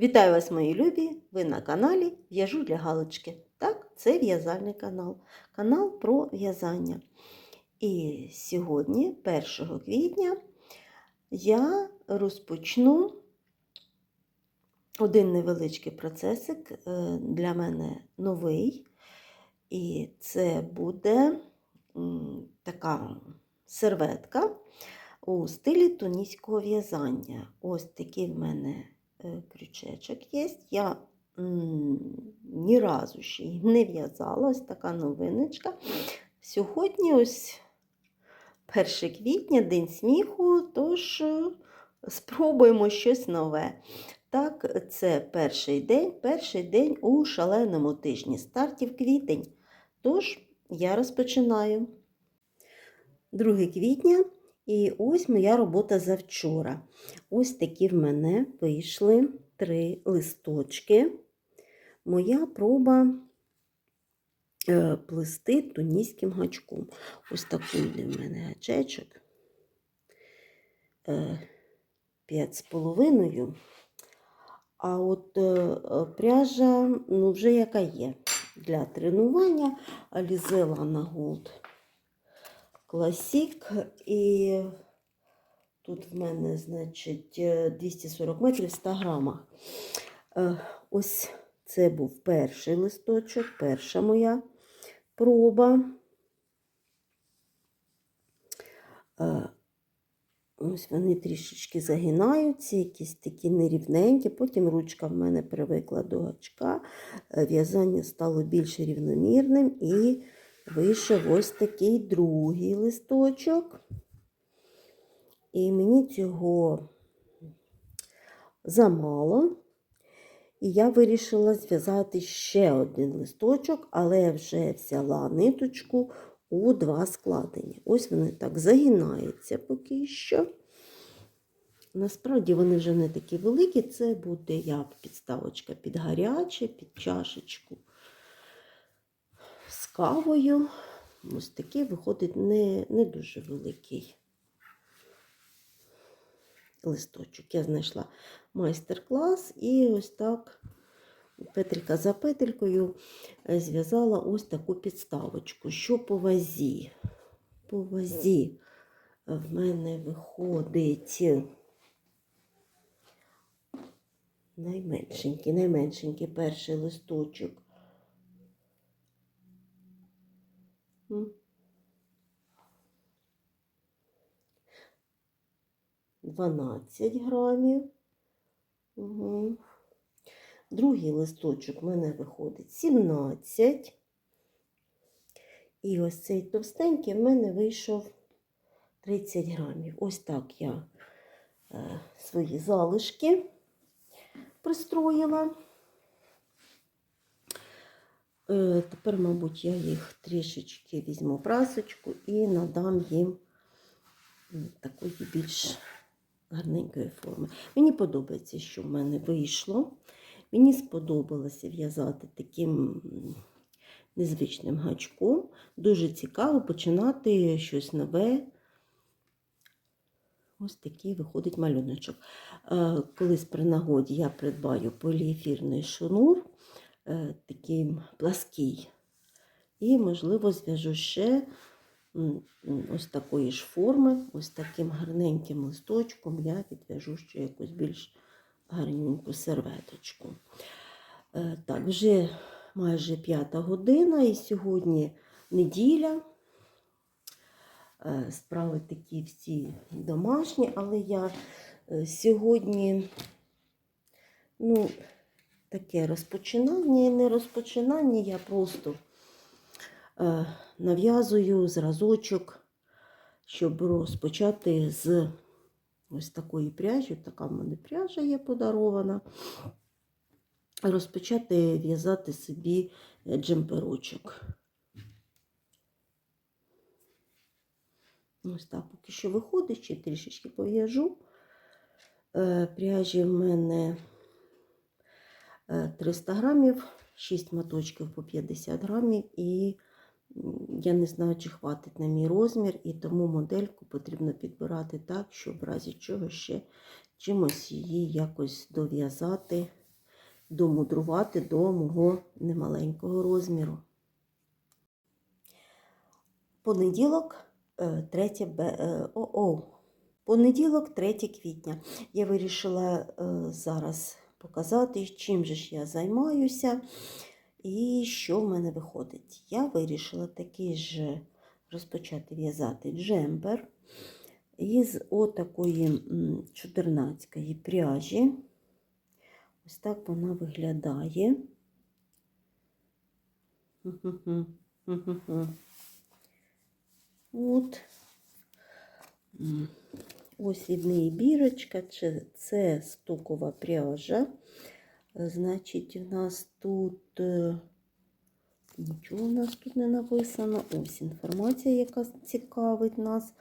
Вітаю вас, мої любі! Ви на каналі В'яжу для Галочки. Так, це в'язальний канал. Канал про в'язання. І сьогодні, 1 квітня, я розпочну один невеличкий процесик е, для мене новий. І це буде така серветка у стилі туніського в'язання. Ось такий в мене крючечок є. Я ні разу ще й не в'язала, ось така новиночка. Сьогодні ось 1 квітня, День сміху, тож е, спробуємо щось нове. Так, це перший день, перший день у шаленому тижні, стартів квітень. Тож я розпочинаю. 2 квітня, і ось моя робота завчора. Ось такі в мене вийшли три листочки. Моя проба е, плести туніським гачком. Ось такий в мене гачечок. Е, П'ять з половиною. А от е, пряжа, ну, вже яка є для тренування Alize Lana Gold Classic. І тут в мене, значить, е, 240 метрів в 100 грамах. Е, Ось це був перший листочок, перша моя проба. Е, Ось вони трішечки загинаються, якісь такі нерівненькі. Потім ручка в мене привикла до гачка, е, в'язання стало більш рівномірним і вийшов ось такий другий листочок. І мені цього замало. І я вирішила зв'язати ще один листочок, але вже взяла ниточку у два складення. Ось вони так загинаються поки що. Насправді вони вже не такі великі, це буде як підставочка під гаряче, під чашечку кавою. Ось такий виходить не, не дуже великий листочок. Я знайшла майстер-клас і ось так петелька за петелькою е, зв'язала ось таку підставочку. Що по вазі? По вазі в мене виходить найменшенький, найменшенький перший листочок. 12 грамів. Угу. Другий листочок в мене виходить 17. І ось цей товстенький в мене вийшов 30 грамів. Ось так я е, свої залишки пристроїла. Е, тепер, мабуть, я їх трішечки візьму прасочку і надам їм такої більш гарненької форми. Мені подобається, що в мене вийшло. Мені сподобалося в'язати таким незвичним гачком. Дуже цікаво починати щось нове. Ось такий виходить малюночок. Е, Колись при нагоді я придбаю поліефірний шнур, е, такий плаский. І, можливо, зв'яжу ще ось такої ж форми, ось таким гарненьким листочком я відв'яжу ще якусь більш гарненьку серветочку. Е, Так, вже майже п'ята година, і сьогодні неділя. Е, Справи такі всі домашні, але я е, сьогодні, ну, таке розпочинання і не розпочинання, я просто нав'язую зразочок, щоб розпочати з ось такої пряжі, така в мене пряжа є подарована, розпочати в'язати собі е, джемперочок. Ось так поки що виходить, ще трішечки пов'яжу. Е, Пряжі в мене е, 300 грамів, 6 моточків по 50 грамів, і я не знаю, чи хватить на мій розмір, і тому модельку потрібно підбирати так, щоб в разі чого ще чимось її якось дов'язати домудрувати до мого немаленького розміру. Понеділок, е, 3 бе... е, о, о. Понеділок, 3 квітня. Я вирішила е, зараз показати, чим же ж я займаюся і що в мене виходить. Я вирішила такий же розпочати в'язати джемпер із отакої чудернацької пряжі. Ось так вона виглядає. От. Ось від неї бірочка, це стокова пряжа. Е, Значить, у нас тут е, нічого у нас тут не написано. Ось інформація, яка цікавить нас.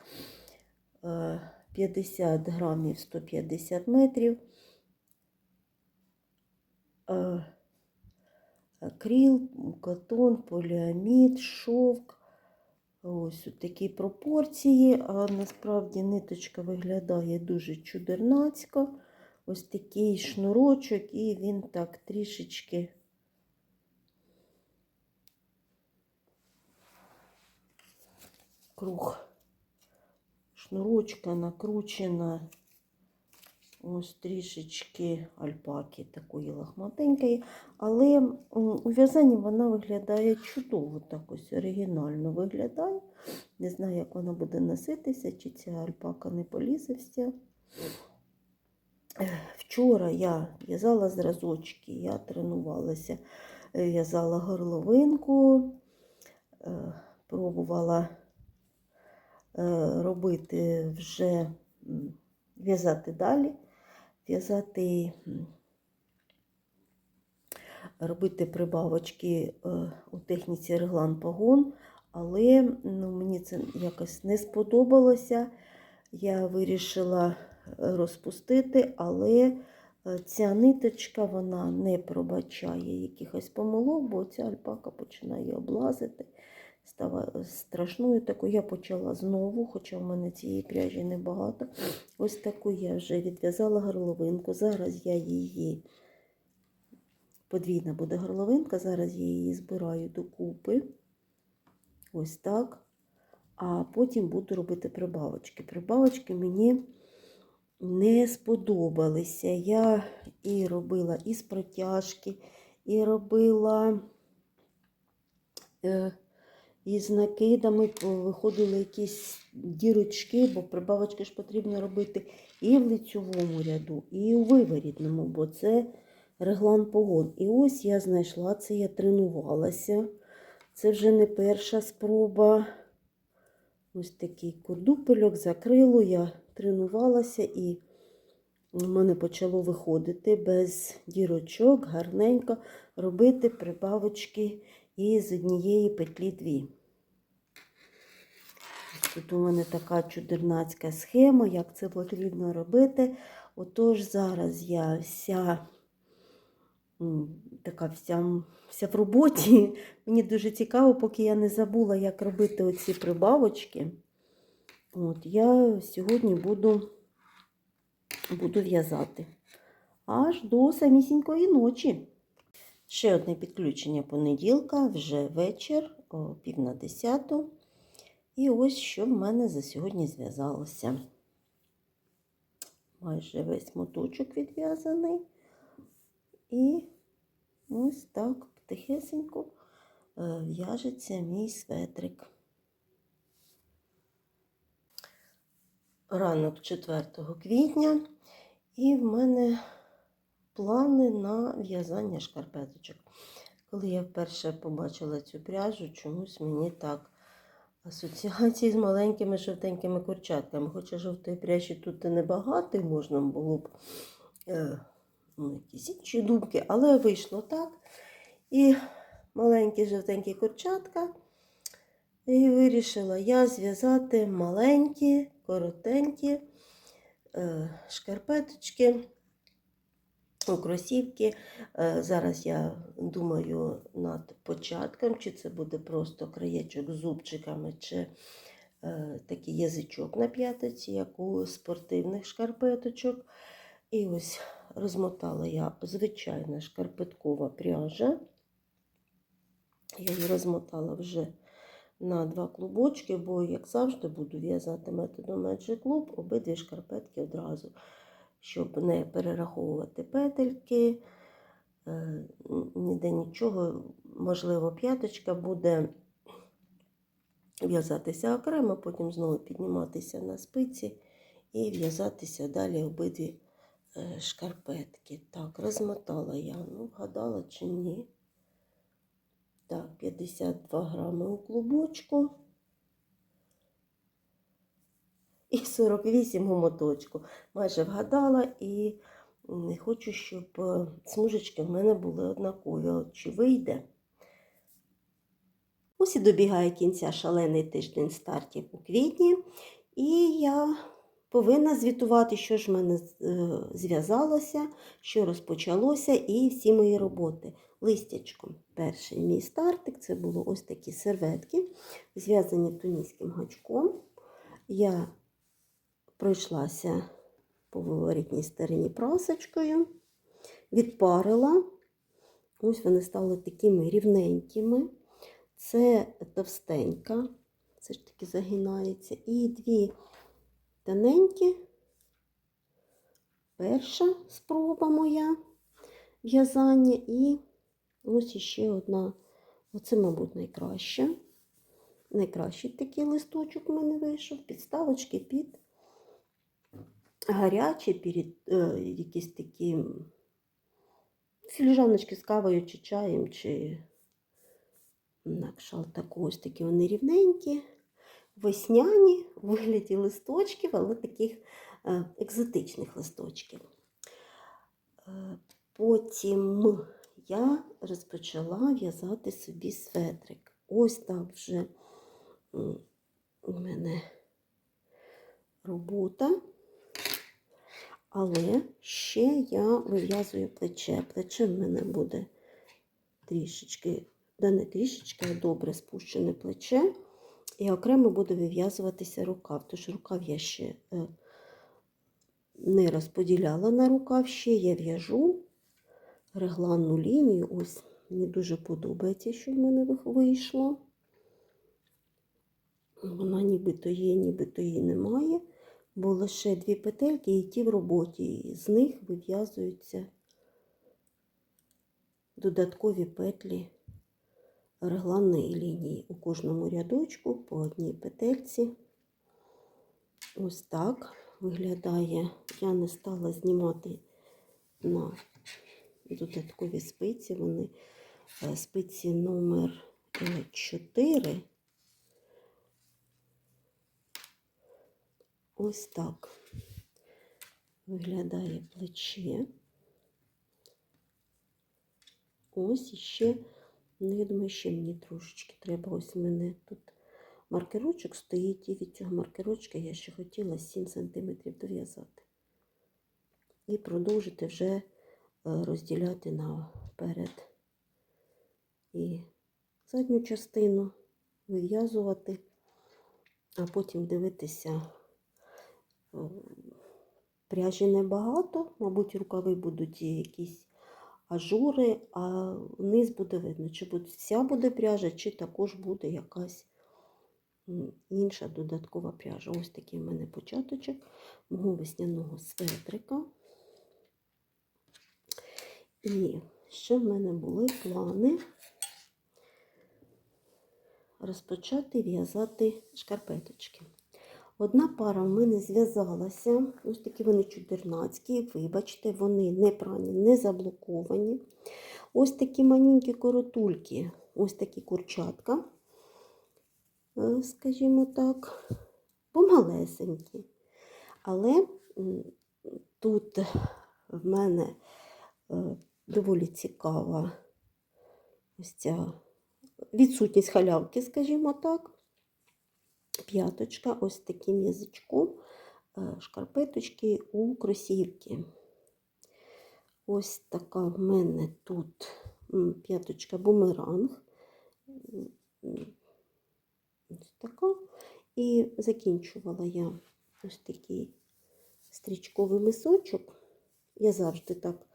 Е, 50 грамів 150 метрів. Е, Акрил, катон, поліамід, шовк. Ось у такі пропорції, а насправді ниточка виглядає дуже чудернацько. Ось такий шнурочок, і він так трішечки круг шнурочка накручена. Ось трішечки альпаки такої лохматенької, але у в'язанні вона виглядає чудово, так ось оригінально виглядає. Не знаю, як вона буде носитися, чи ця альпака не полізе вся. Вчора я в'язала зразочки, я тренувалася, е, в'язала горловинку, е, пробувала е, робити вже в'язати далі, в'язати, робити прибавочки у техніці реглан погон, але ну, мені це якось не сподобалося. Я вирішила розпустити, але е, ця ниточка вона не пробачає якихось помилок, бо ця альпака починає облазити. Стала страшною такою. Я почала знову, хоча в мене цієї пряжі небагато. Ось таку я вже відв'язала горловинку. Зараз я її, подвійна буде горловинка, зараз я її збираю докупи. Ось так. А потім буду робити прибавочки. Прибавочки мені не сподобалися. Я і робила із протяжки, і робила е, із накидами, виходили якісь дірочки, бо прибавочки ж потрібно робити і в лицьовому ряду, і у виворітному, бо це реглан погон. І ось я знайшла це, я тренувалася. Це вже не перша спроба. Ось такий курдупельок закрило, я тренувалася і в мене почало виходити без дірочок, гарненько робити прибавочки із однієї петлі дві. Тут у мене така чудернацька схема, як це потрібно робити. Отож, зараз я вся така вся, вся в роботі. Мені дуже цікаво, поки я не забула, як робити оці прибавочки. От, я сьогодні буду, буду в'язати аж до самісінької ночі. Ще одне підключення понеділка, вже вечір, о, пів на десяту. І ось що в мене за сьогодні зв'язалося. Майже весь моточок відв'язаний. І ось так потихесенько е, в'яжеться мій светрик. Ранок 4 квітня, і в мене плани на в'язання шкарпеточок. Коли я вперше побачила цю пряжу, чомусь мені так асоціації з маленькими жовтенькими курчатками. Хоча жовтої пряжі тут і небагато, можна було б е, ну, якісь інші думки, але вийшло так. І маленькі жовтенькі курчатка. І вирішила я зв'язати маленькі, коротенькі е, шкарпеточки, у кросівки. Е, зараз я думаю над початком, чи це буде просто краєчок з зубчиками, чи е, такий язичок на п'ятиці, як у спортивних шкарпеточок. І ось розмотала я звичайна шкарпеткова пряжа. Я її розмотала вже на два клубочки, бо, як завжди, буду в'язати методом Magic Loop обидві шкарпетки одразу, щоб не перераховувати петельки, е, ніде нічого, можливо, п'яточка буде в'язатися окремо, потім знову підніматися на спиці і в'язатися далі обидві е, шкарпетки. Так, розмотала я, ну, вгадала чи ні. Так, 52 грами у клубочку. І 48 у моточку. Майже вгадала і м, хочу, щоб е, смужечки в мене були однакові. От Чи вийде? Ось і добігає кінця шалений тиждень стартів у квітні. І я повинна звітувати, що ж в мене е, зв'язалося, що розпочалося, і всі мої роботи. Листячком. Перший мій стартик це було ось такі серветки, зв'язані туніським гачком. Я пройшлася по виворітній стороні прасочкою, відпарила. Ось вони стали такими рівненькими. Це товстенька, це ж таки загинається. І дві тоненькі. Перша спроба моя в'язання і ось іще одна. Оце, мабуть, найкраще. Найкращий такий листочок у мене вийшов. Підставочки під гарячі, під е, якісь такі філіжаночки з кавою чи чаєм, чи на кшалтаку. Ось такі вони рівненькі, весняні, у вигляді листочків, але таких е, екзотичних листочків. Е, Потім я розпочала в'язати собі светрик. Ось так вже у мене робота. Але ще я вив'язую плече. Плече в мене буде трішечки, да не трішечки, а добре спущене плече. І окремо буде вив'язуватися рукав. Тож рукав я ще е, не розподіляла на рукав, ще я в'яжу регланну лінію. Ось мені дуже подобається, що в мене вийшло. Вона нібито є, нібито її немає, бо лише дві петельки і ті в роботі. І з них вив'язуються додаткові петлі регланної лінії. У кожному рядочку по одній петельці. Ось так виглядає. Я не стала знімати на додаткові спиці. Вони е, спиці номер 4. Ось так виглядає плече. Ось іще, ну, я думаю, ще мені трошечки треба. Ось у мене тут маркерочок стоїть, і від цього маркерочка я ще хотіла 7 см дов'язати. І продовжити вже е, розділяти наперед і задню частину вив'язувати, а потім дивитися. е, Пряжі небагато, мабуть, рукави будуть якісь ажури, а низ буде видно, чи буде вся буде пряжа, чи також буде якась інша додаткова пряжа. Ось такий в мене початочок мого весняного светрика. І ще в мене були плани розпочати в'язати шкарпеточки. Одна пара в мене зв'язалася, ось такі вони чудернацькі, вибачте, вони не прані, не заблоковані. Ось такі манюнькі коротульки, ось такі курчатка, е, скажімо так, помалесенькі. Але тут в мене е, доволі цікава ось ця відсутність халявки, скажімо так п'яточка ось таким язичком е, шкарпеточки у кросівки. Ось така в мене тут п'яточка бумеранг. Ось така. І закінчувала я ось такий стрічковий мисочок Я завжди так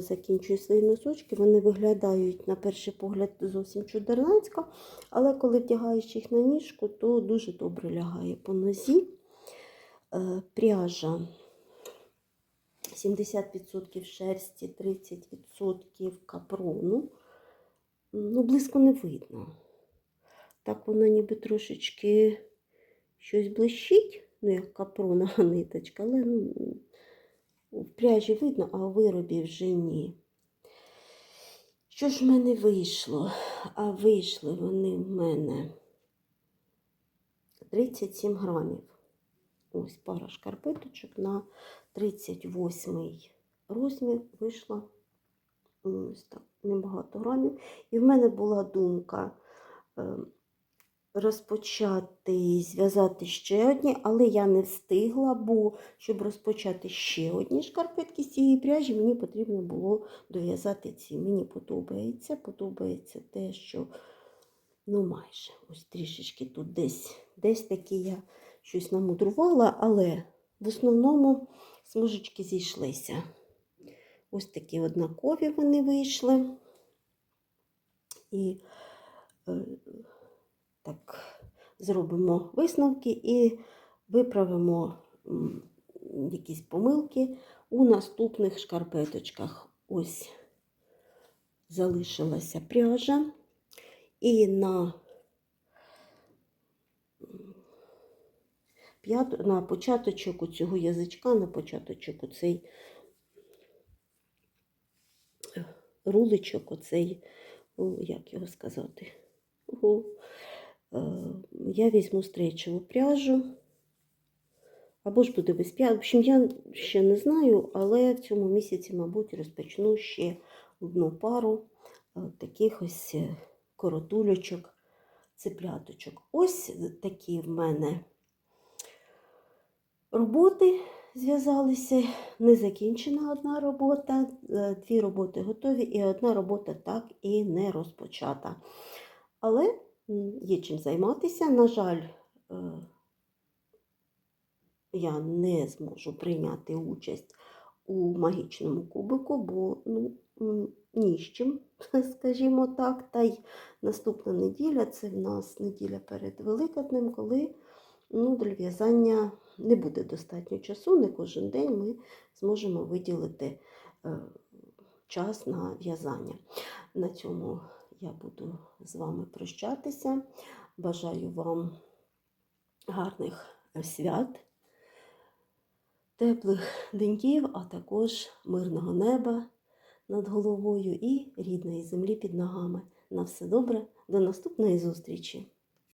закінчую свої носочки. Вони виглядають на перший погляд зовсім чудернацько, але коли вдягаєш їх на ніжку, то дуже добре лягає по нозі. Е, Пряжа 70% шерсті, 30% капрону. Ну, близько не видно. Так вона ніби трошечки щось блищить, ну, як капрона ниточка, але ну, в пряжі видно, а у виробі вже ні. Що ж в мене вийшло? А вийшли вони в мене 37 грамів. Ось пара шкарпеточок на 38 розмір вийшла ось так, небагато грамів. І в мене була думка розпочати зв'язати ще одні, але я не встигла, бо щоб розпочати ще одні шкарпетки з цієї пряжі, мені потрібно було дов'язати ці. Мені подобається, подобається те, що ну майже ось трішечки тут десь, десь таки я щось намудрувала, але в основному смужечки зійшлися. Ось такі однакові вони вийшли. І е, так, зробимо висновки і виправимо якісь помилки у наступних шкарпеточках. Ось залишилася пряжа. І на, на початочок у цього язичка, на початочок у цей руличок, оцей, як його сказати, я візьму стрейчеву пряжу. Або ж буде без п'ят. В общем, я ще не знаю, але в цьому місяці, мабуть, розпочну ще одну пару е, таких ось е, коротулечок, цепляточок. Ось такі в мене роботи зв'язалися. Незакінчена одна робота, е, дві роботи готові, і одна робота так і не розпочата. Але є чим займатися. На жаль, е, я не зможу прийняти участь у магічному кубику, бо ну, ні з чим, скажімо так. Та й наступна неділя це в нас неділя перед Великоднем, коли ну, для в'язання не буде достатньо часу, не кожен день ми зможемо виділити е, час на в'язання. На цьому я буду з вами прощатися. Бажаю вам гарних свят, теплих деньків, а також мирного неба над головою і рідної землі під ногами. На все добре, до наступної зустрічі!